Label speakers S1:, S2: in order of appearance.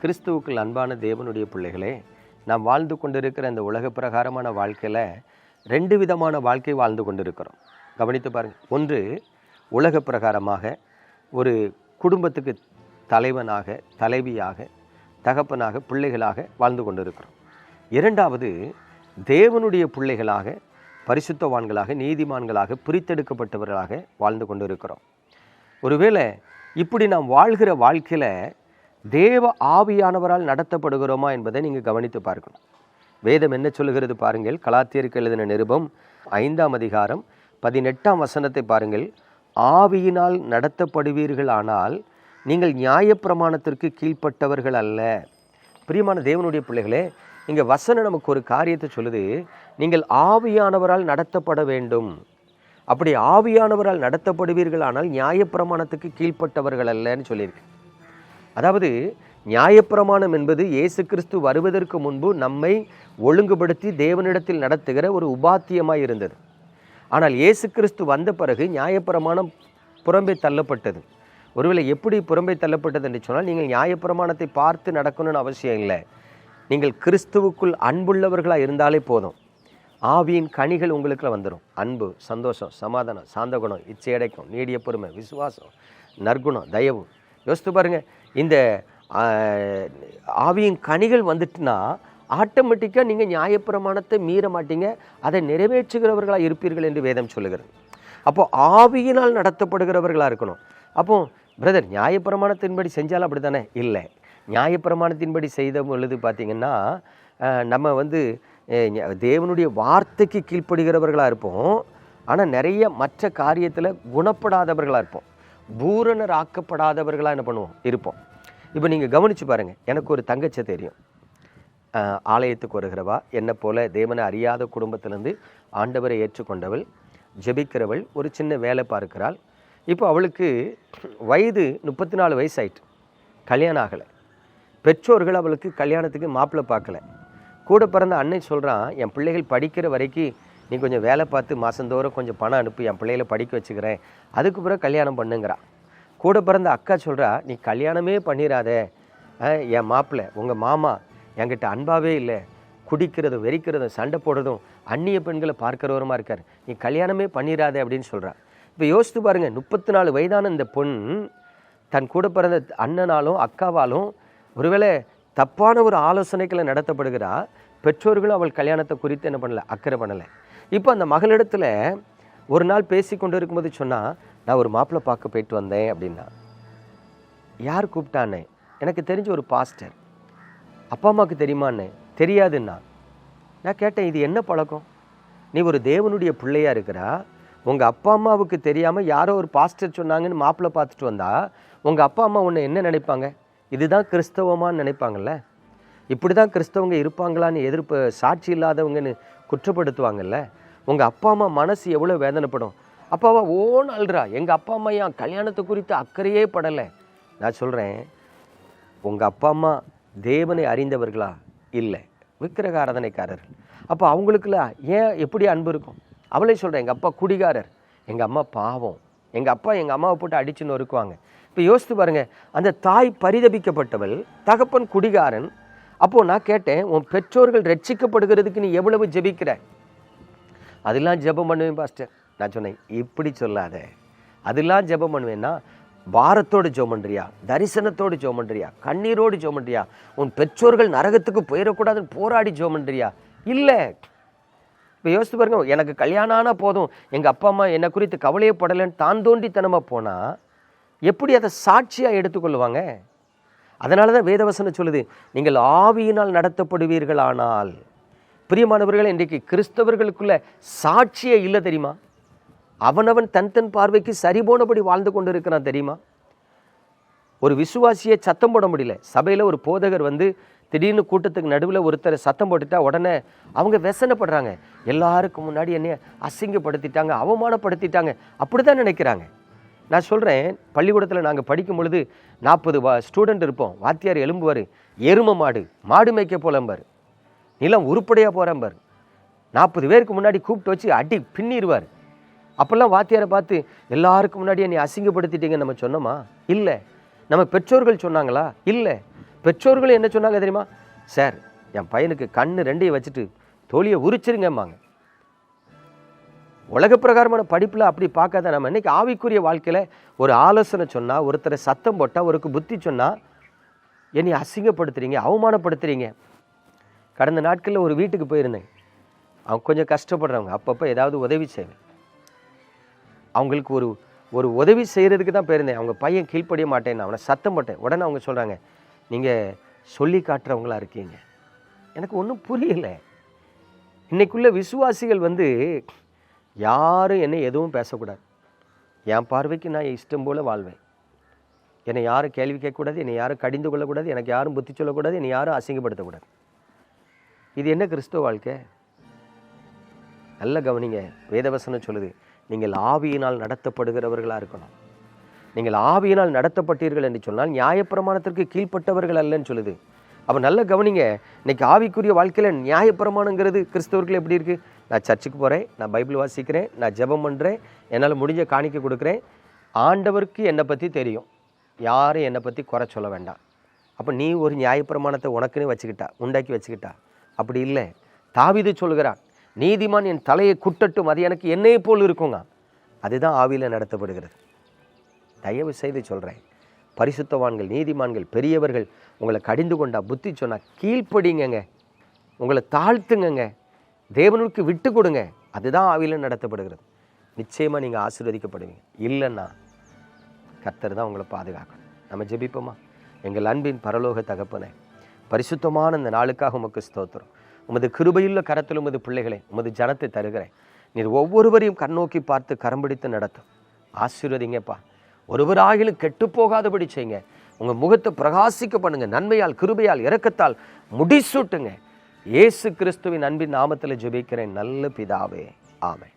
S1: கிறிஸ்துவுக்குள் அன்பான தேவனுடைய பிள்ளைகளே நாம் வாழ்ந்து கொண்டிருக்கிற இந்த உலக பிரகாரமான வாழ்க்கையில் ரெண்டு விதமான வாழ்க்கை வாழ்ந்து கொண்டிருக்கிறோம். கவனித்து பாருங்கள் ஒன்று உலக பிரகாரமாக ஒரு குடும்பத்துக்கு தலைவனாக தலைவியாக தகப்பனாக பிள்ளைகளாக வாழ்ந்து கொண்டிருக்கிறோம். இரண்டாவது தேவனுடைய பிள்ளைகளாக பரிசுத்தவான்களாக நீதிமான்களாக பிரித்தெடுக்கப்பட்டவர்களாக வாழ்ந்து கொண்டிருக்கிறோம். ஒருவேளை இப்படி நாம் வாழ்கிற வாழ்க்கையில் தேவ ஆவியானவரால் நடத்தப்படுகிறோமா என்பதை நீங்கள் கவனித்து பார்க்கணும். வேதம் என்ன சொல்லுகிறது பாருங்கள்? கலாத்தியருக்கு எழுதின நிருபம் ஐந்தாம் அதிகாரம் பதினெட்டாம் வசனத்தை பாருங்கள். ஆவியினால் நடத்தப்படுவீர்கள் ஆனால் நீங்கள் நியாயப்பிரமாணத்திற்கு கீழ்ப்பட்டவர்கள் அல்ல. பிரியமான தேவனுடைய பிள்ளைகளே இங்கே வசனம் நமக்கு ஒரு காரியத்தை சொல்லுது. நீங்கள் ஆவியானவரால் நடத்தப்பட வேண்டும். அப்படி ஆவியானவரால் நடத்தப்படுவீர்கள் ஆனால் நியாயப்பிரமாணத்துக்கு கீழ்ப்பட்டவர்கள் அல்லன்னு சொல்லியிருக்கு. அதாவது நியாயப்பிரமாணம் என்பது இயேசு கிறிஸ்து வருவதற்கு முன்பு நம்மை ஒழுங்குபடுத்தி தேவனிடத்தில் நடத்துகிற ஒரு உபாத்தியமாக இருந்தது. ஆனால் இயேசு கிறிஸ்து வந்த பிறகு நியாயப்பிரமாணம் புறம்பே தள்ளப்பட்டது. ஒருவேளை எப்படி புறம்பே தள்ளப்பட்டது என்று சொன்னால் நீங்கள் நியாயப்பிரமாணத்தை பார்த்து நடக்கணும்னு அவசியம் இல்லை. நீங்கள் கிறிஸ்துவுக்குள் அன்புள்ளவர்களாக இருந்தாலே போதும். ஆவியின் கனிகள் உங்களுக்குள்ள வந்துடும் அன்பு சந்தோஷம் சமாதானம் சாந்த குணம் இச்சையடைக்கும் நீடிய பொறுமை விசுவாசம் நற்குணம் தயவு யோசித்து பாருங்கள் இந்த ஆவியின் கனிகள் வந்துட்டுனா ஆட்டோமேட்டிக்காக நீங்கள் நியாயப்பிரமாணத்தை மீற மாட்டீங்க. அதை நிறைவேற்றுகிறவர்களாக இருப்பீர்கள் என்று வேதம் சொல்லுகிறது. அப்போது ஆவியினால் நடத்தப்படுகிறவர்களாக இருக்கணும். அப்போ பிரதர் நியாயப்பிரமாணத்தின்படி செஞ்சாலும் அப்படி தானே இல்லை. நியாயப்பிரமாணத்தின்படி செய்த பொழுது பார்த்தீங்கன்னா நம்ம வந்து தேவனுடைய வார்த்தைக்கு கீழ்ப்படுகிறவர்களாக இருப்போம். ஆனால் நிறைய மற்ற காரியத்தில் குணப்படாதவர்களாக இருப்போம். பூரணர் ஆக்கப்படாதவர்களாக என்ன பண்ணுவோம்? இருப்போம். இப்போ நீங்கள் கவனித்து பாருங்கள் எனக்கு ஒரு தங்கச்சி தெரியும். ஆலயத்துக்கு வருகிறவா. என்னை போல தேவனை அறியாத குடும்பத்திலேருந்து ஆண்டவரை ஏற்றுக்கொண்டவள் ஜெபிக்கிறவள் ஒரு சின்ன வேலை பார்க்கிறாள். இப்போ அவளுக்கு வயது முப்பத்தி நாலு வயசாயிட்டு. கல்யாணம் ஆகலை. பெற்றோர்கள் அவளுக்கு கல்யாணத்துக்கு மாப்பிள்ளை பார்க்கல. கூட பிறந்த அன்னை சொல்கிறான் என் பிள்ளைகள் படிக்கிற வரைக்கும் நீ கொஞ்சம் வேலை பார்த்து மாதந்தோறும் கொஞ்சம் பணம் அனுப்பி என் பிள்ளைகளை படிக்க வச்சுக்கிறேன். அதுக்கு பிறகு கல்யாணம் பண்ணுங்கிறா. கூட பிறந்த அக்கா சொல்கிறா நீ கல்யாணமே பண்ணிடாத. என் மாப்பிள்ளை உங்கள் மாமா என்கிட்ட அன்பாவே இல்லை. குடிக்கிறதும் வெறிக்கிறதும் சண்டை போடுறதும் அந்நிய பெண்களை பார்க்குறவருமா இருக்கார். நீ கல்யாணமே பண்ணிடாத அப்படின்னு சொல்கிறா இப்போ யோசித்து பாருங்கள் முப்பத்தி நாலு வயதான இந்த பொண் தன் கூட பிறந்த அண்ணனாலும் அக்காவாலும் ஒருவேளை தப்பான ஒரு ஆலோசனைகளை நடத்தப்படுகிறா. பெற்றோர்களும் அவள் கல்யாணத்தை குறித்து என்ன பண்ணலை அக்கறை பண்ணலை. இப்போ அந்த மகளிடத்தில் ஒரு நாள் பேசி கொண்டு இருக்கும்போது சொன்னால் நான் ஒரு மாப்பிள்ளை பார்க்க போயிட்டு வந்தேன் அப்படின்னா. யார் கூப்பிட்டானே எனக்கு தெரிஞ்ச ஒரு பாஸ்டர். அப்பா அம்மாவுக்கு தெரியுமான்னு? தெரியாதுன்னா. நான் கேட்டேன் இது என்ன பழக்கம்? நீ ஒரு தேவனுடைய பிள்ளையா இருக்கிறா? உங்கள் அப்பா அம்மாவுக்கு தெரியாமல் யாரோ ஒரு பாஸ்டர் சொன்னாங்கன்னு மாப்பிள்ளை பார்த்துட்டு வந்தா உங்கள் அப்பா அம்மா உன்னை என்ன நினைப்பாங்க? இதுதான் கிறிஸ்தவமான்னு நினைப்பாங்கல்ல? இப்படி தான் கிறிஸ்தவங்க இருப்பாங்களான்னு எதிர்ப்பு சாட்சி இல்லாதவங்கன்னு குற்றப்படுத்துவாங்கல்ல? உங்கள் அப்பா அம்மா மனசு எவ்வளோ வேதனைப்படும்? அப்பாவா ஓன் அல்றா எங்கள் அப்பா அம்மா என் கல்யாணத்தை குறித்து அக்கறையே படலை. நான் சொல்கிறேன் உங்கள் அப்பா அம்மா தேவனை அறிந்தவர்களா? இல்லை. விக்கிரக ஆராதனைக்காரர்கள் அப்போ அவங்களுக்குல ஏன் எப்படி அன்பு இருக்கும்? அவளே சொல்கிறேன் எங்கள் அப்பா குடிகாரர். எங்கள் அம்மா பாவம். எங்கள் அப்பா எங்கள் அம்மாவை போட்டு அடிச்சு நொறுக்குவாங்க. இப்போ யோசித்து பாருங்கள் அந்த தாய் பரிதபிக்கப்பட்டவள் தகப்பன் குடிகாரன் அப்போது நான் கேட்டேன் உன் பெற்றோர்கள் ரட்சிக்கப்படுகிறதுக்கு நீ எவ்வளவு ஜெபிக்கிற? அதெல்லாம் ஜெபம் பண்ணுவேன் பாஸ்டர் நான் சொன்னேன் இப்படி சொல்லாத. அதெல்லாம் ஜெபம் பண்ணுவேன்னா பாரத்தோடு ஜெபம் தரிசனத்தோடு ஜெபம் கண்ணீரோடு ஜெபம் உன் பெற்றோர்கள் நரகத்துக்கு போயிடக்கூடாதுன்னு போராடி ஜெபம் இல்லை. இப்போ யோசித்து பாருங்க எனக்கு கல்யாணம் ஆனால் போதும். எங்கள் அப்பா அம்மா என்னை குறித்து கவலையப்படலைன்னு தான் தோண்டித்தனமாக போனால் எப்படி அதை சாட்சியாக எடுத்துக்கொள்ளுவாங்க அதனால தான் வேதவசனம் சொல்லுது நீங்கள் ஆவியினால் நடத்தப்படுவீர்களானால். பிரியமானவர்கள் இன்றைக்கு கிறிஸ்தவர்களுக்குள்ள சாட்சியே இல்லை தெரியுமா? அவனவன் தன் தன் பார்வைக்கு சரி போனபடி வாழ்ந்து கொண்டு இருக்கிறான் தெரியுமா? ஒரு விசுவாசியை சத்தம் போட முடியல. சபையில் ஒரு போதகர் வந்து திடீர்னு கூட்டத்துக்கு நடுவில் ஒருத்தர் சத்தம் போட்டுட்டா உடனே அவங்க வெசனப்படுறாங்க. எல்லாருக்கும் முன்னாடி என்னைய அசிங்கப்படுத்திட்டாங்க அவமானப்படுத்திட்டாங்க. அப்படி தான் நினைக்கிறாங்க. நான் சொல்கிறேன் பள்ளிக்கூடத்தில் நாங்கள் படிக்கும் பொழுது நாற்பது வா ஸ்டூடெண்ட் இருப்போம். வாத்தியார் எலும்புவார் எரும மாடு மாடு மேய்க்க போலம்பார் நிலம் உருப்படியாக போகிறம்பார் நாற்பது பேருக்கு முன்னாடி கூப்பிட்டு வச்சு அடி பின்னிடுவார் அப்போல்லாம் வாத்தியாரை பார்த்து எல்லாருக்கும் முன்னாடி நீ அசிங்கப்படுத்திட்டீங்கன்னு நம்ம சொன்னோமா? இல்லை. நம்ம பெற்றோர்கள் சொன்னாங்களா? இல்லை. பெற்றோர்கள் என்ன சொன்னாங்க தெரியுமா? சார் என் பையனுக்கு கண் ரெண்டையும் வச்சுட்டு தோழியை உரிச்சிருங்கம்மாங்க. உலக பிரகாரமான படிப்பில் அப்படி பார்க்காத நம்ம இன்றைக்கி ஆவிக்குரிய வாழ்க்கையில் ஒரு ஆலோசனை சொன்னால் ஒருத்தரை சத்தம் போட்டால் ஒருக்கு புத்தி சொன்னால் என்னை அசிங்கப்படுத்துகிறீங்க அவமானப்படுத்துகிறீங்க கடந்த நாட்களில் ஒரு வீட்டுக்கு போயிருந்தேன். அவங்க கொஞ்சம் கஷ்டப்படுறவங்க. அப்பப்போ ஏதாவது உதவி செய்வேன். அவங்களுக்கு ஒரு ஒரு உதவி செய்கிறதுக்கு தான் போயிருந்தேன். அவங்க பையன் கீழ்ப்படிய மாட்டேன்னு அவனை சத்தம் போட்டேன். உடனே அவங்க சொல்கிறாங்க நீங்கள் சொல்லி காட்டுறவங்களா இருக்கீங்க. எனக்கு ஒன்றும் புரியலை. இன்றைக்குள்ள விசுவாசிகள் வந்து யாரும் என்னை எதுவும் பேசக்கூடாது. என் பார்வைக்கு நான் இஷ்டம் போல் வாழ்வேன். என்னை யாரும் கேள்வி கேட்கக்கூடாது என்னை யாரும் கடிந்து கொள்ளக்கூடாது எனக்கு யாரும் புத்தி சொல்லக்கூடாது என்னை யாரும் அசிங்கப்படுத்தக்கூடாது. இது என்ன கிறிஸ்துவ வாழ்க்கை? நல்ல கவனிங்க வேதவசனம் சொல்லுது நீங்கள் ஆவியினால் நடத்தப்படுகிறவர்களாக இருக்கணும். நீங்கள் ஆவியினால் நடத்தப்பட்டீர்கள் என்று சொன்னால் நியாயப்பிரமாணத்திற்கு கீழ்ப்பட்டவர்கள் அல்லன்னு சொல்லுது. அப்போ நல்ல கவனிங்க. இன்றைக்கி ஆவிக்குரிய வாழ்க்கையில் நியாயப்பிரமாணங்கிறது கிறிஸ்தவர்கள் எப்படி இருக்குது நான் சர்ச்சுக்கு போகிறேன் நான் பைபிள் வாசிக்கிறேன் நான் ஜெபம் பண்ணுறேன் என்னால் முடிஞ்ச காணிக்க கொடுக்குறேன். ஆண்டவருக்கு என்னை பற்றி தெரியும். யாரும் என்னை பற்றி குறை சொல்ல வேண்டாம். அப்போ நீ ஒரு நியாயப்பிரமாணத்தை உனக்குன்னு வச்சுக்கிட்டா உண்டாக்கி வச்சுக்கிட்டா? அப்படி இல்லை. தாவிது சொல்கிறான் நீதிமான் என் தலையை குட்டட்டும் அது எனக்கு என்னையே போல் இருக்குங்க. அதுதான் ஆவியில் நடத்தப்படுகிறது. தயவு செய்து சொல்கிறேன் பரிசுத்தவான்கள் நீதிமான்கள் பெரியவர்கள் உங்களை கடிந்து கொண்டா புத்தி சொன்னால் கீழ்ப்படிங்கங்க. உங்களை தாழ்த்துங்கங்க. தேவனுக்கு விட்டு கொடுங்க. அதுதான் ஆவியில் நடத்தப்படுகிறது. நிச்சயமாக நீங்கள் ஆசீர்வதிக்கப்படுவீங்க. இல்லைன்னா கர்த்தர் தான் உங்களை பாதுகாக்கணும். நம்ம ஜெபிப்போமா? எங்கள் அன்பின் பரலோக தகப்பனே பரிசுத்தமான இந்த நாளுக்காக உமக்கு ஸ்தோத்திரம். உமது கிருபையுள்ள கரத்தில் உமது பிள்ளைகளை உமது ஜனத்தை தருகிறேன். நீர் ஒவ்வொருவரையும் கண்ணோக்கி பார்த்து கரம்பிடித்து நடத்தும். ஆசீர்வதிங்கப்பா. ஒருவராகிலும் கெட்டு போகாதபடி செய்யுங்க. உங்கள் முகத்தை பிரகாசிக்க பண்ணுங்க. நன்மையால் கிருபையால் இறக்கத்தால் முடிசூட்டுங்க. இயேசு கிறிஸ்துவின் அன்பின் நாமத்தில் ஜெபிக்கிறேன். நல்ல பிதாவே. ஆமை